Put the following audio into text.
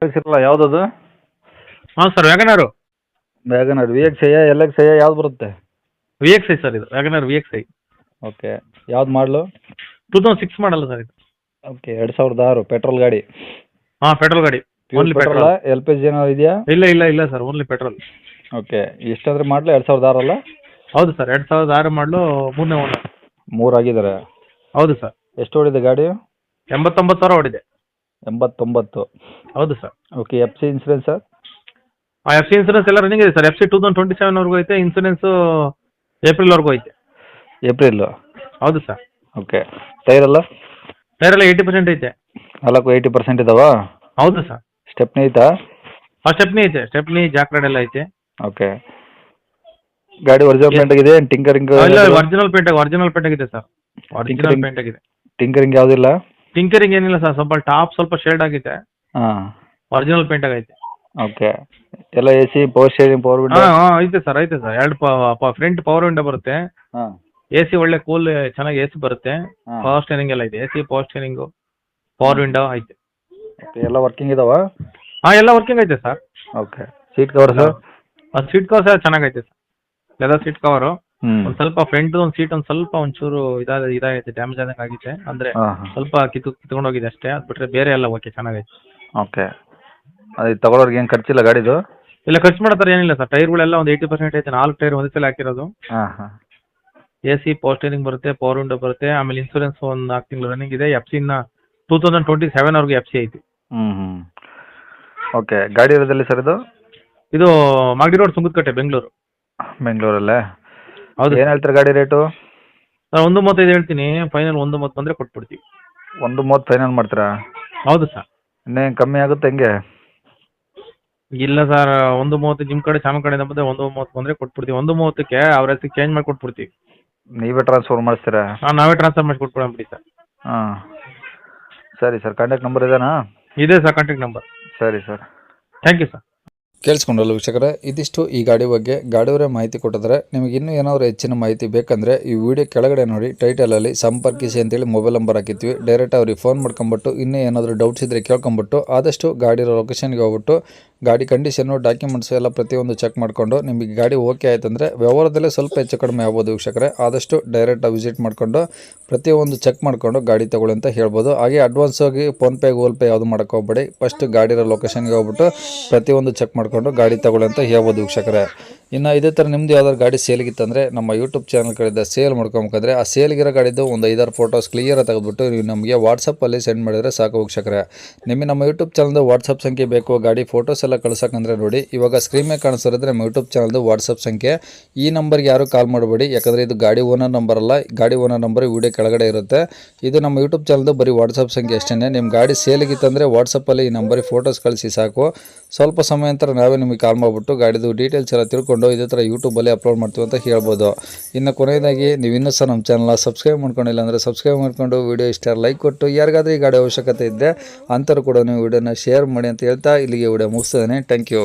ಕಳಿಸಿರಲ್ಲ ಯಾವ್ದದು? ಹಾಂ sir WagonR. WagonR V X I L X I ಯಾವ್ದು ಬರುತ್ತೆ? ವಿ ಎಕ್ಸ್ ಐ ಸರ್ ಇದು WagonR V X I okay ಯಾವ್ದು ಮಾಡಲು? ಟೂ ತೌಸಂಡ್ ಸಿಕ್ಸ್ ಮಾಡಲ್ಲ ಸರ್ ಇದು. ಓಕೆ ಎರಡು ಸಾವಿರದ ಆರು ಪೆಟ್ರೋಲ್ ಗಾಡಿ. ಹಾಂ ಪೆಟ್ರೋಲ್ ಗಾಡಿ only petrol petrol L P G ಏನಾದ್ರು ಇದೆಯಾ? ಇಲ್ಲ ಇಲ್ಲ ಇಲ್ಲ ಸರ್ ಓನ್ಲಿ ಪೆಟ್ರೋಲ್ ಓಕೆ ಎಷ್ಟಾದ್ರೆ ಮಾಡಲು ಎರಡು ಸಾವಿರದ ಆರಲ್ಲ? ಹೌದು ಸರ್ ಎರಡು ಸಾವಿರದ ಆರು ಮಾಡಲು ಮೂರನೇ ಓನರ್. ಮೂರು ಆಗಿದ್ದಾರೆ ಹೌದು ಸರ್. ಎಷ್ಟು ಹೊಡಿದೆ ಗಾಡಿ ಎಂಬತ್ತೊಂಬತ್ತು ಸಾವಿರ ಹೊಡಿದೆ ಎಂಬತ್ತೊಂಬತ್ತು. ಹೌದು sir. Okay F C insurance sir? ಆ ಎಫ್ ಸಿ ಇನ್ಸೂರೆನ್ಸ್ ಎಲ್ಲ ರನ್ನಿಂಗ್ ಇದೆ sir. F C two thousand twenty ಸೆವೆನ್ವರೆಗೂ ಐತೆ ಇನ್ಸೂರೆನ್ಸು ಏಪ್ರಿಲ್ವರೆಗೂ ಐತೆ. ಏಪ್ರಿಲ್ ಹೌದು ಸರ್. ಓಕೆ ಟೈರ್ ಎಲ್ಲ? ಟೈರ್ ಎಲ್ಲ ಏಯ್ಟಿ ಪರ್ಸೆಂಟ್ ಐತೆ. ನಾಲ್ಕು ಏಯ್ಟಿ ಪರ್ಸೆಂಟ್ ಇದಾವ? ಹೌದು ಸರ್. ಸ್ಟೆಪ್ನಿ ಐತಾ? ಆ ಸ್ಟೆಪ್ನಿ ಐತೆ. ಸ್ಟೆಪ್ನಿ ಜಾಕ್ರೆಡ್ ಎಲ್ಲ ಐತೆ. ಓಕೆ ಗಾಡಿ ಒರಿಜಿನಲ್ ಪೇಂಟ್ ಆಗಿದೆ ಟಿಂಕರಿಂಗ್ ಇಲ್ಲ ಒರಿಜಿನಲ್ ಪೇಂಟ್ ಒರಿಜಿನಲ್ ಪೇಂಟ್ ಆಗಿದೆ ಸರ್. ಒರಿಜಿನಲ್ ಪೇಂಟ್ ಆಗಿದೆ. ಟಿಂಕರಿಂಗ್ ಯಾವುದಿಲ್ಲ? ಟಿಂಕರಿಂಗ್ ಏನಿಲ್ಲ ಸರ್ ಸ್ವಲ್ಪ ಟಾಪ್ ಸ್ವಲ್ಪ ಶೇಡ್ ಆಗಿದೆ. ಹಾಂ. ಒರಿಜಿನಲ್ ಪೇಂಟ್ ಆಗೈತೆ. ಓಕೆ ಎಲ್ಲ A C power steering power window ಹಾಂ ಹಾಂ ಐತೆ ಸರ್ ಐತೆ ಸರ್ ಎರಡು ಫ್ರಂಟ್ ಪವರ್ ವಿಂಡೋ ಬರುತ್ತೆ. ಹಾಂ. ಎ ಸಿ ಒಳ್ಳೆ ಕೂಲ್ ಚೆನ್ನಾಗಿ ಎ ಸಿ ಬರುತ್ತೆ. ಹಾಂ. ಪವರ್ ಸ್ಟೇರಿಂಗ್ ಎಲ್ಲ ಐತೆ A C power steering power window ಐತೆ. ಎಲ್ಲ ವರ್ಕಿಂಗ್ ಇದಾವ? ಹಾಂ ಎಲ್ಲ ವರ್ಕಿಂಗ್ ಐತೆ sir okay seat cover sir seat cover sir ಚೆನ್ನಾಗೈತೆ ಸರ್ ಲೆದರ್ ಸೀಟ್ ಕವರು ಒಂದು ಸ್ವಲ್ಪ ಫ್ರಂಟ್ ಒಂದು ಸೀಟ್ ಒಂದ್ ಸ್ವಲ್ಪ ಒಂಚೂರು ಇದಾದ ಇದಾಗೈತೆ ಡ್ಯಾಮೇಜ್ ಆದಂಗೆ ಆಗಿದೆ ಅಂದ್ರೆ ಹಾಂ ಹಾಂ. ಸ್ವಲ್ಪ ಕಿತ್ತು ಕಿತ್ಕೊಂಡೋಗಿದೆ ಅಷ್ಟೇ. ಅದ್ ಬಿಟ್ರೆ ಬೇರೆ ಎಲ್ಲ ಓಕೆ ಚೆನ್ನಾಗೈತೆ. ಓಕೆ ಅದು ತಗೊಳ್ಳೋರ್ಗೆ ಏನು ಖರ್ಚಿಲ್ಲ ಗಾಡಿದು? ಇಲ್ಲ ಖರ್ಚು ಮಾಡೋ ಥರ ಏನಿಲ್ಲ ಸರ್. ಟೈರ್ಗಳೆಲ್ಲ ಒಂದು ಏಯ್ಟಿ ಪರ್ಸೆಂಟ್ ಐತೆ. ನಾಲ್ಕು ಟೈರ್ ಒಂದೇ ಸಲ ಹಾಕಿರೋದು. ಹಾಂ ಹಾಂ. ಎ ಸಿ ಪೋಸ್ಟಿಂಗ್ ಬರುತ್ತೆ ಪವರ್ ವಿಂಡೋ ಬರುತ್ತೆ ಆಮೇಲೆ ಇನ್ಸೂರೆನ್ಸ್ ಒಂದ್ ನಾಲ್ಕು ತಿಂಗಳು ರನ್ನಿಂಗ್ ಇದೆ. ಎಫ್ ಸಿನ ಟೂ ತೌಸಂಡ್ ಟ್ವೆಂಟಿ ಸೆವೆನ್ವರೆಗೂ ಎಫ್ ಸಿ ಐತಿ. ಹ್ಞೂ ಹ್ಞೂ ಓಕೆ ಗಾಡಿ ಇರೋದಲ್ಲಿ ಸರ್ ಇದು? ಇದು ಮಾಗಡಿ ರೋಡ್ ಸುಂಗದಕಟ್ಟೆ ಬೆಂಗಳೂರು. ಬೆಂಗಳೂರಲ್ಲೇ? ಹೌದು. ಏನ್ ಹೇಳ್ತಾರೆ ಗಾಡಿ ರೇಟು? ನಾನು ಒಂದು ಮೂವತ್ತೈದು ಹೇಳ್ತೀನಿ. ಫೈನಲ್ ಒಂದು ಮೂವತ್ತು ಬಂದರೆ ಕೊಟ್ಬಿಡ್ತೀವಿ. ಒಂದು ಮೂವತ್ತು ಫೈನಲ್ ಮಾಡ್ತೀರಾ? ಹೌದು ಸರ್. ಇನ್ನೇನು ಕಮ್ಮಿ ಆಗುತ್ತೆ ಹೆಂಗೆ? ಇಲ್ಲ ಸರ್ ಒಂದು ಮೂವತ್ತು ನಿಮ್ಮ ಕಡೆ ಚಾಮ ಕಡೆಯಿಂದ ಬಂದರೆ ಒಂದು ಮೂವತ್ತು ಬಂದರೆ ಕೊಟ್ಬಿಡ್ತೀವಿ. ಒಂದು ಮೂವತ್ತಕ್ಕೆ ಅವ್ರ ಹೆಸರು ಚೇಂಜ್ ಮಾಡಿ ಕೊಟ್ಬಿಡ್ತೀವಿ. ನೀವೇ ಟ್ರಾನ್ಸ್ಫರ್ ಮಾಡ್ತೀರಾ ಹಾಂ ನಾವೇ ಟ್ರಾನ್ಸ್ಫರ್ ಮಾಡಿ ಬಿಡಿ ಸರ್. ಹಾಂ. ಸರಿ ಸರ್ ಕಾಂಟ್ಯಾಕ್ಟ್ ನಂಬರ್ ಇದೇನಾ? ಇದೆ ಸರ್ ಕಾಂಟ್ಯಾಕ್ಟ್ ನಂಬರ್ ಸರಿ ಸರ್. ಥ್ಯಾಂಕ್ ಯು ಸರ್ ಕೇಳಿಸ್ಕೊಂಡಲ್ಲ ವೀಕ್ಷಕರೇ? ಇದಿಷ್ಟು ಈ ಗಾಡಿ ಬಗ್ಗೆ. ಗಾಡಿಯವರೇ ಮಾಹಿತಿ ಕೊಟ್ಟಿದ್ರೆ ನಿಮಗೆ ಇನ್ನೂ ಏನಾದರೂ ಹೆಚ್ಚಿನ ಮಾಹಿತಿ ಬೇಕಂದರೆ ಈ ವಿಡಿಯೋ ಕೆಳಗಡೆ ನೋಡಿ ಟೈಟಲಲ್ಲಿ ಸಂಪರ್ಕಿಸಿ ಅಂತೇಳಿ ಮೊಬೈಲ್ ನಂಬರ್ ಹಾಕಿದ್ವಿ ಡೈರೆಕ್ಟ್ ಅವ್ರಿಗೆ ಫೋನ್ ಮಾಡ್ಕೊಂಬಿಟ್ಟು ಇನ್ನೂ ಏನಾದರೂ ಡೌಟ್ಸ್ ಇದ್ದರೆ ಕೇಳ್ಕೊಂಬಿಟ್ಟು ಆದಷ್ಟು ಗಾಡಿರೋ ಲೊಕೇಶನ್ಗೆ ಹೋಗ್ಬಿಟ್ಟು ಗಾಡಿ ಕಂಡೀಷನು ಡಾಕ್ಯುಮೆಂಟ್ಸು ಎಲ್ಲ ಪ್ರತಿಯೊಂದು ಚೆಕ್ ಮಾಡಿಕೊಂಡು ನಿಮಗೆ ಗಾಡಿ ಓಕೆ ಆಯ್ತಂದರೆ ವ್ಯವಹಾರದಲ್ಲೇ ಸ್ವಲ್ಪ ಹೆಚ್ಚು ಕಡಿಮೆ ಆಗ್ಬೋದು ವೀಕ್ಷಕರೇ. ಆದಷ್ಟು ಡೈರೆಕ್ಟಾಗಿ ವಿಸಿಟ್ ಮಾಡಿಕೊಂಡು ಪ್ರತಿಯೊಂದು ಚೆಕ್ ಮಾಡಿಕೊಂಡು ಗಾಡಿ ತಗೊಳ್ಳಿ ಅಂತ ಹೇಳ್ಬೋದು. ಹಾಗೆ ಅಡ್ವಾನ್ಸ್ ಹೋಗಿ ಫೋನ್ಪೇ ಗೂಗಲ್ ಪೇ ಯಾವುದು ಮಾಡೋಕ್ಕೆ ಹೋಗ್ಬೇಡಿ. ಫಸ್ಟ್ ಗಾಡಿರೋ ಲೊಕೇಶನ್ಗೆ ಹೋಗ್ಬಿಟ್ಟು ಪ್ರತಿಯೊಂದು ಚೆಕ್ ಮಾಡಿಕೊಂಡು ಗಾಡಿ ತಗೊಳ್ಳಿ ಅಂತ ಹೇಳ್ಬೋದು ವೀಕ್ಷಕರೇ. ಇನ್ನು ಇದೇ ಥರ ನಿಮ್ಮದು ಯಾವ್ದಾದ್ರು ಗಾಡಿ ಸೇಲ್ಗಿತ್ತಂದರೆ ನಮ್ಮ ಯೂಟ್ಯೂಬ್ ಚಾನಲ್ ಕಡೆಯಿಂದ ಸೇಲ್ ಮಾಡ್ಕೊಬೇಕಾದ್ರೆ ಆ ಸೇಲ್ಗಿರೋ ಗಾಡಿದ್ದು ಒಂದು ಐದಾರು ಫೋಟೋಸ್ ಕ್ಲಿಯರಾಗಿ ತೆಗೆದುಬಿಟ್ಟು ನೀವು ನಮಗೆ ವಾಟ್ಸಪ್ಪಲ್ಲಿ ಸೆಂಡ್ ಮಾಡಿದರೆ ಸಾಕು ವೀಕ್ಷಕರೇ. ನಿಮಗೆ ನಮ್ಮ ಯೂಟ್ಯೂಬ್ ಚಾನಲ್ದು ವಾಟ್ಸಪ್ ಸಂಖ್ಯೆ ಬೇಕು, ಗಾಡಿ ಫೋಟೋಸ್ ಎಲ್ಲ ಕಳ್ಸೋಕಂದ್ರೆ ನೋಡಿ. ಇವಾಗ ಸ್ಕ್ರೀನ್ ಮೇಲೆ ನಮ್ಮ ಯೂಟ್ಯೂಬ್ ಚಾನಲ್ದು ವಾಟ್ಸಪ್ ಸಂಖ್ಯೆ. ಈ ನಂಬರ್ಗೆ ಯಾರು ಕಾಲ್ ಮಾಡಬೇಡಿ, ಯಾಕಂದರೆ ಇದು ಗಾಡಿ ಓನರ್ ನಂಬರ್ ಅಲ್ಲ ಗಾಡಿ ಓನರ್ ನಂಬರ್ ವಿಡಿಯೋ ಕೆಳಗಡೆ ಇರುತ್ತೆ. ಇದು ನಮ್ಮ ಯೂಟ್ಯೂಬ್ ಚಾನಲ್ದು ಬರೀ ವಾಟ್ಸಪ್ ಸಂಖ್ಯೆ ಅಷ್ಟೇ ನಿಮ್ಮ ಗಾಡಿ ಸೇಲಿಗಿತ್ತಂದರೆ ವಾಟ್ಸಪ್ಪಲ್ಲಿ ಈ ನಂಬರಿಗೆ ಫೋಟೋಸ್ ಕಳಿಸಿ ಸಾಕು. ಸ್ವಲ್ಪ ಸಮಯ ನಂತರ ನಾವೇ ನಿಮಗೆ ಕಾಲ್ ಮಾಡಿಬಿಟ್ಟು ಗಾಡಿದು ಡೀಟೇಲ್ಸ್ ಎಲ್ಲ ತಿಳ್ಕೊಂಡು ಇದೇ ಥರ ಯೂಟ್ಯೂಬಲ್ಲಿ ಅಪ್ಲೋಡ್ ಮಾಡ್ತೀವಿ ಅಂತ ಹೇಳ್ಬೋದು. ಇನ್ನು ಕೊನೆಯದಾಗಿ, ನೀವು ಇನ್ನೂ ಸಹ ನಮ್ಮ ಚಾನಲ್ನ ಸಬ್ಸ್ಕ್ರೈಬ್ ಮಾಡ್ಕೊಂಡಿಲ್ಲ ಅಂದರೆ ಸಬ್ಸ್ಕ್ರೈಬ್ ಮಾಡ್ಕೊಂಡು ವಿಡಿಯೋ ಇಷ್ಟ ಲೈಕ್ ಕೊಟ್ಟು, ಯಾರಿಗಾದ್ರೂ ಈ ಗಾಡಿ ಅವಶ್ಯಕತೆ ಇದ್ದೆ ಅಂಥವ್ರು ಕೂಡ ನೀವು ವಿಡಿಯೋನ ಶೇರ್ ಮಾಡಿ ಅಂತ ಹೇಳ್ತಾ ಇಲ್ಲಿಗೆ ವಿಡಿಯೋ ಮುಗಿಸ್ತಾನೆ. Thank you